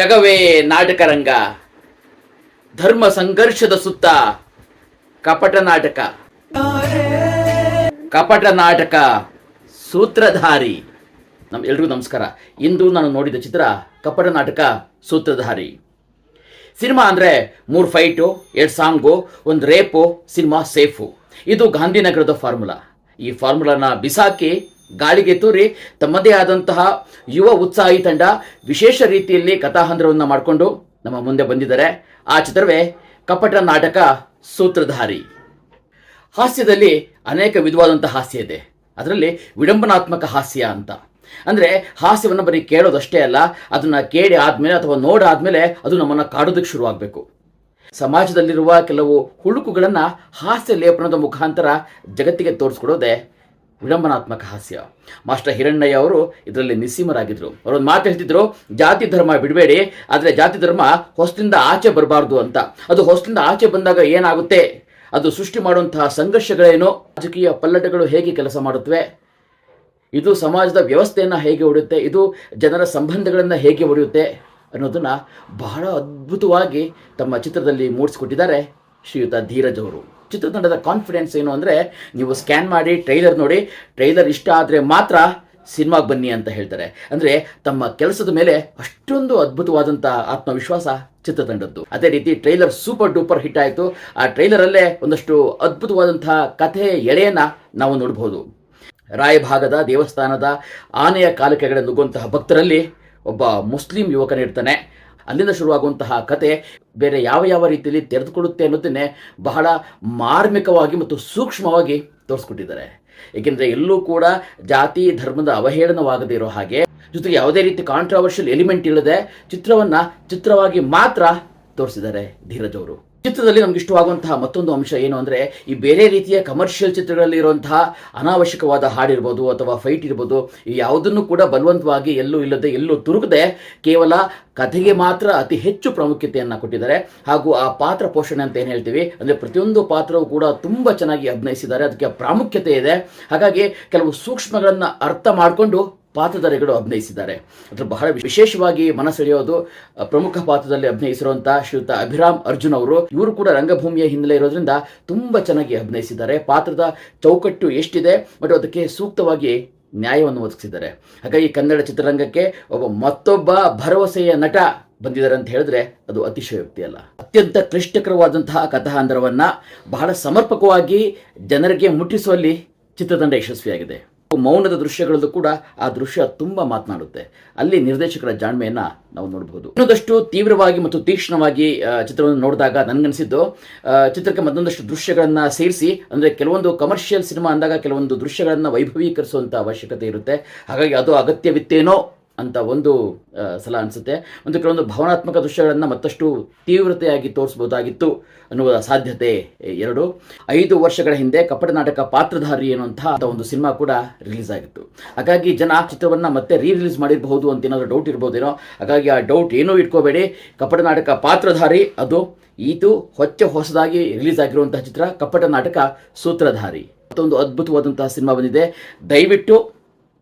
ಜಗವೇ ನಾಟಕರಂಗ. ಧರ್ಮ ಸಂಘರ್ಷದ ಸುತ್ತ ಕಪಟ ನಾಟಕ. ಕಪಟ ನಾಟಕ ಸೂತ್ರಧಾರಿ. ನಮ್ ಎಲ್ರಿಗೂ ನಮಸ್ಕಾರ. ಇಂದು ನಾನು ನೋಡಿದ ಚಿತ್ರ ಕಪಟ ನಾಟಕ ಸೂತ್ರಧಾರಿ. ಸಿನಿಮಾ ಅಂದರೆ ಮೂರು ಫೈಟು, ಎರಡು ಸಾಂಗು, ಒಂದು ರೇಪು, ಸಿನಿಮಾ ಸೇಫು. ಇದು ಗಾಂಧಿನಗರದ ಫಾರ್ಮುಲಾ. ಈ ಫಾರ್ಮುಲಾನ ಬಿಸಾಕಿ ಗಾಳಿಗೆ ತೂರಿ ತಮ್ಮದೇ ಆದಂತಹ ಯುವ ಉತ್ಸಾಹಿ ತಂಡ ವಿಶೇಷ ರೀತಿಯಲ್ಲಿ ಕಥಾಹಂದ್ರವನ್ನು ಮಾಡಿಕೊಂಡು ನಮ್ಮ ಮುಂದೆ ಬಂದಿದ್ದಾರೆ. ಆ ಚಿತ್ರವೇ ಕಪಟ ನಾಟಕ ಸೂತ್ರಧಾರಿ. ಹಾಸ್ಯದಲ್ಲಿ ಅನೇಕ ವಿಧವಾದಂಥ ಹಾಸ್ಯ ಇದೆ. ಅದರಲ್ಲಿ ವಿಡಂಬನಾತ್ಮಕ ಹಾಸ್ಯ ಅಂತ. ಅಂದರೆ ಹಾಸ್ಯವನ್ನು ಬರೀ ಕೇಳೋದಷ್ಟೇ ಅಲ್ಲ, ಅದನ್ನು ಕೇಳಿ ಆದಮೇಲೆ ಅಥವಾ ನೋಡಾದ್ಮೇಲೆ ಅದು ನಮ್ಮನ್ನು ಕಾಡೋದಕ್ಕೆ ಶುರುವಾಗಬೇಕು ಸಮಾಜದಲ್ಲಿರುವ ಕೆಲವು ಹುಳುಕುಗಳನ್ನು ಹಾಸ್ಯ ಲೇಪನದ ಮುಖಾಂತರ ಜಗತ್ತಿಗೆ ತೋರಿಸ್ಕೊಡೋದೇ ವಿಡಂಬನಾತ್ಮಕ ಹಾಸ್ಯ. ಮಾಸ್ಟರ್ ಹಿರಣ್ಣಯ್ಯ ಅವರು ಇದರಲ್ಲಿ ನಿಸ್ಸೀಮರಾಗಿದ್ದರು ಅವರೊಂದು ಮಾತು ಹೇಳ್ತಿದ್ರು, ಜಾತಿ ಧರ್ಮ ಬಿಡಬೇಡಿ, ಆದರೆ ಜಾತಿ ಧರ್ಮ ಹೊಸದಿಂದ ಆಚೆ ಬರಬಾರ್ದು ಅಂತ. ಅದು ಹೊಸದಿಂದ ಆಚೆ ಬಂದಾಗ ಏನಾಗುತ್ತೆ? ಅದು ಸೃಷ್ಟಿ ಮಾಡುವಂತಹ ಸಂಘರ್ಷಗಳೇನು? ರಾಜಕೀಯ ಪಲ್ಲಟಗಳು ಹೇಗೆ ಕೆಲಸ ಮಾಡುತ್ತವೆ? ಇದು ಸಮಾಜದ ವ್ಯವಸ್ಥೆಯನ್ನು ಹೇಗೆ ಒಡೆಯುತ್ತೆ? ಇದು ಜನರ ಸಂಬಂಧಗಳನ್ನು ಹೇಗೆ ಒಡೆಯುತ್ತೆ? ಅನ್ನೋದನ್ನು ಬಹಳ ಅದ್ಭುತವಾಗಿ ತಮ್ಮ ಚಿತ್ರದಲ್ಲಿ ಮೂಡಿಸಿಕೊಟ್ಟಿದ್ದಾರೆ ಶ್ರೀಯುತ ಧೀರಜ್ ಅವರು. ಚಿತ್ರತಂಡದ ಕಾನ್ಫಿಡೆನ್ಸ್ ಏನು ಅಂದರೆ ನೀವು ಸ್ಕ್ಯಾನ್ ಮಾಡಿ ಟ್ರೈಲರ್ ನೋಡಿ ಟ್ರೈಲರ್ ಇಷ್ಟ ಆದರೆ ಮಾತ್ರ ಸಿನಿಮಾಗೆ ಬನ್ನಿ ಅಂತ ಹೇಳ್ತಾರೆ. ಅಂದರೆ ತಮ್ಮ ಕೆಲಸದ ಮೇಲೆ ಅಷ್ಟೊಂದು ಅದ್ಭುತವಾದಂಥ ಆತ್ಮವಿಶ್ವಾಸ ಚಿತ್ರತಂಡದ್ದು. ಅದೇ ರೀತಿ ಟ್ರೈಲರ್ ಸೂಪರ್ ಡೂಪರ್ ಹಿಟ್ ಆಯಿತು. ಆ ಟ್ರೈಲರಲ್ಲೇ ಒಂದಷ್ಟು ಅದ್ಭುತವಾದಂತಹ ಕಥೆ, ಎಳೆಯನ್ನು ನಾವು ನೋಡಬಹುದು ರಾಯಭಾಗದ, ದೇವಸ್ಥಾನದ ಆನೆಯ ಕಾಲಕ್ಕೆ ಕಡೆ ನುಗ್ಗುವಂತಹ ಭಕ್ತರಲ್ಲಿ ಒಬ್ಬ ಮುಸ್ಲಿಂ ಯುವಕನಿರ್ತಾನೆ. ಅಲ್ಲಿಂದ ಶುರುವಾಗುವಂತಹ ಕತೆ ಬೇರೆ ಯಾವ ಯಾವ ರೀತಿಯಲ್ಲಿ ತೆರೆದುಕೊಳ್ಳುತ್ತೆ ಅನ್ನೋದನ್ನೇ ಬಹಳ ಮಾರ್ಮಿಕವಾಗಿ ಮತ್ತು ಸೂಕ್ಷ್ಮವಾಗಿ ತೋರಿಸ್ಕೊಟ್ಟಿದ್ದಾರೆ. ಏಕೆಂದರೆ ಎಲ್ಲೂ ಕೂಡ ಜಾತಿ, ಧರ್ಮದ ಅವಹೇಳನವಾಗದೇ ಇರೋ ಹಾಗೆ ಜೊತೆಗೆ ಯಾವುದೇ ರೀತಿ ಕಾಂಟ್ರವರ್ಷಿಯಲ್ ಎಲಿಮೆಂಟ್ ಇಲ್ಲದೆ ಚಿತ್ರವನ್ನು ಚಿತ್ರವಾಗಿ ಮಾತ್ರ ತೋರಿಸಿದ್ದಾರೆ ಧೀರಜ್ ಅವರು. ಚಿತ್ರದಲ್ಲಿ ನಮ್ಗೆ ಇಷ್ಟವಾಗುವಂತಹ ಮತ್ತೊಂದು ಅಂಶ ಏನು ಅಂದರೆ, ಈ ಬೇರೆ ರೀತಿಯ ಕಮರ್ಷಿಯಲ್ ಚಿತ್ರಗಳಲ್ಲಿ ಇರುವಂತಹ ಅನಾವಶ್ಯಕವಾದ ಹಾಡಿರ್ಬೋದು ಅಥವಾ ಫೈಟ್ ಇರ್ಬೋದು, ಈ ಯಾವುದನ್ನು ಕೂಡ ಬಲವಂತವಾಗಿ ಎಲ್ಲೂ ಇಲ್ಲದೆ ಎಲ್ಲೂ ತುರುಕದೆ ಕೇವಲ ಕಥೆಗೆ ಮಾತ್ರ ಅತಿ ಹೆಚ್ಚು ಪ್ರಾಮುಖ್ಯತೆಯನ್ನು ಕೊಟ್ಟಿದ್ದಾರೆ. ಹಾಗೂ ಆ ಪಾತ್ರ ಪೋಷಣೆ ಅಂತ ಏನು ಹೇಳ್ತೀವಿ, ಅಂದರೆ ಪ್ರತಿಯೊಂದು ಪಾತ್ರವೂ ಕೂಡ ತುಂಬ ಚೆನ್ನಾಗಿ ಅಭಿನಯಿಸಿದ್ದಾರೆ. ಅದಕ್ಕೆ ಪ್ರಾಮುಖ್ಯತೆ ಇದೆ. ಹಾಗಾಗಿ ಕೆಲವು ಸೂಕ್ಷ್ಮಗಳನ್ನು ಅರ್ಥ ಮಾಡಿಕೊಂಡು ಪಾತ್ರಧಾರಿಗಳು ಅಭಿನಯಿಸಿದ್ದಾರೆ. ಅದರ ಬಹಳ ವಿಶೇಷವಾಗಿ ಮನಸೆಳೆಯೋದು ಪ್ರಮುಖ ಪಾತ್ರದಲ್ಲಿ ಅಭಿನಯಿಸಿರುವಂಥ ಶ್ರೀಯುತ ಅಭಿರಾಮ್ ಅರ್ಜುನ್ ಅವರು. ಇವರು ಕೂಡ ರಂಗಭೂಮಿಯ ಹಿನ್ನೆಲೆ ಇರೋದ್ರಿಂದ ತುಂಬ ಚೆನ್ನಾಗಿ ಅಭಿನಯಿಸಿದ್ದಾರೆ. ಪಾತ್ರದ ಚೌಕಟ್ಟು ಎಷ್ಟಿದೆ ಮತ್ತು ಅದಕ್ಕೆ ಸೂಕ್ತವಾಗಿ ನ್ಯಾಯವನ್ನು ಒದಗಿಸಿದ್ದಾರೆ. ಹಾಗಾಗಿ ಕನ್ನಡ ಚಿತ್ರರಂಗಕ್ಕೆ ಒಬ್ಬ ಮತ್ತೊಬ್ಬ ಭರವಸೆಯ ನಟ ಬಂದಿದ್ದಾರೆ ಅಂತ ಹೇಳಿದ್ರೆ ಅದು ಅತಿಶಯೋಕ್ತಿ ಅಲ್ಲ. ಅತ್ಯಂತ ಕ್ಲಿಷ್ಟಕರವಾದಂತಹ ಕಥಾಂಧರವನ್ನ ಬಹಳ ಸಮರ್ಪಕವಾಗಿ ಜನರಿಗೆ ಮುಟ್ಟಿಸುವಲ್ಲಿ ಚಿತ್ರತಂಡ ಯಶಸ್ವಿಯಾಗಿದೆ. ಮೌನದ ದೃಶ್ಯಗಳಲ್ಲೂ ಕೂಡ ಆ ದೃಶ್ಯ ತುಂಬಾ ಮಾತನಾಡುತ್ತೆ. ಅಲ್ಲಿ ನಿರ್ದೇಶಕರ ಜಾಣ್ಮೆಯನ್ನ ನಾವು ನೋಡಬಹುದು. ಇನ್ನೊಂದಷ್ಟು ತೀವ್ರವಾಗಿ ಮತ್ತು ತೀಕ್ಷ್ಣವಾಗಿ ಚಿತ್ರವನ್ನು ನೋಡಿದಾಗ ನನ್ಗನ್ಸಿದ್ದು ಆ, ಚಿತ್ರಕ್ಕೆ ಮತ್ತೊಂದಷ್ಟು ದೃಶ್ಯಗಳನ್ನ ಸೇರಿಸಿ ಅಂದ್ರೆ ಕೆಲವೊಂದು ಕಮರ್ಷಿಯಲ್ ಸಿನಿಮಾ ಅಂದಾಗ ಕೆಲವೊಂದು ದೃಶ್ಯಗಳನ್ನ ವೈಭವೀಕರಿಸುವಂತ ಅವಶ್ಯಕತೆ ಇರುತ್ತೆ. ಹಾಗಾಗಿ ಅದು ಅಗತ್ಯವಿತ್ತೇನೋ ಅಂತ ಒಂದು ಸಲ ಅನಿಸುತ್ತೆ. ಒಂದು ಕೆಲವೊಂದು ಭಾವನಾತ್ಮಕ ದೃಶ್ಯಗಳನ್ನು ಮತ್ತಷ್ಟು ತೀವ್ರತೆಯಾಗಿ ತೋರಿಸಬಹುದಾಗಿತ್ತು ಅನ್ನುವ ಸಾಧ್ಯತೆ ಎರಡು. ಐದು ವರ್ಷಗಳ ಹಿಂದೆ ಕಪಟ ನಾಟಕ ಪಾತ್ರಧಾರಿ ಎನ್ನುವಂತಹ ಒಂದು ಸಿನಿಮಾ ಕೂಡ ರಿಲೀಸ್ ಆಗಿತ್ತು. ಹಾಗಾಗಿ ಜನ ಆ ಚಿತ್ರವನ್ನು ಮತ್ತೆ ರೀ ರಿಲೀಸ್ ಮಾಡಿರಬಹುದು ಅಂತ ಏನಾದರೂ ಡೌಟ್ ಇರ್ಬೋದೇನೋ, ಹಾಗಾಗಿ ಆ ಡೌಟ್ ಏನೂ ಇಟ್ಕೋಬೇಡಿ. ಕಪಟ ನಾಟಕ ಪಾತ್ರಧಾರಿ, ಅದು ಇದು ಹೊಚ್ಚ ಹೊಸದಾಗಿ ರಿಲೀಸ್ ಆಗಿರುವಂತಹ ಚಿತ್ರ ಕಪಟ ನಾಟಕ ಸೂತ್ರಧಾರಿ. ಮತ್ತೊಂದು ಅದ್ಭುತವಾದಂತಹ ಸಿನಿಮಾ ಬಂದಿದೆ. ದಯವಿಟ್ಟು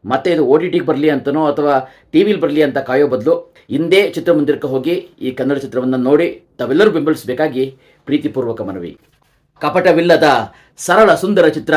ಮತ್ತೆ ಇದು ಓ ಟಿ ಟಿಗೆ ಬರಲಿ ಅಂತನೋ ಅಥವಾ ಟಿ ವಿಲಿ ಬರಲಿ ಅಂತ ಕಾಯೋ ಬದಲು ಹಿಂದೆ ಚಿತ್ರಮಂದಿರಕ್ಕೆ ಹೋಗಿ ಈ ಕನ್ನಡ ಚಿತ್ರವನ್ನು ನೋಡಿ ತಾವೆಲ್ಲರೂ ಬೆಂಬಲಿಸಬೇಕಾಗಿ ಪ್ರೀತಿಪೂರ್ವಕ ಮನವಿ. ಕಪಟವಿಲ್ಲದ ಸರಳ ಸುಂದರ ಚಿತ್ರ.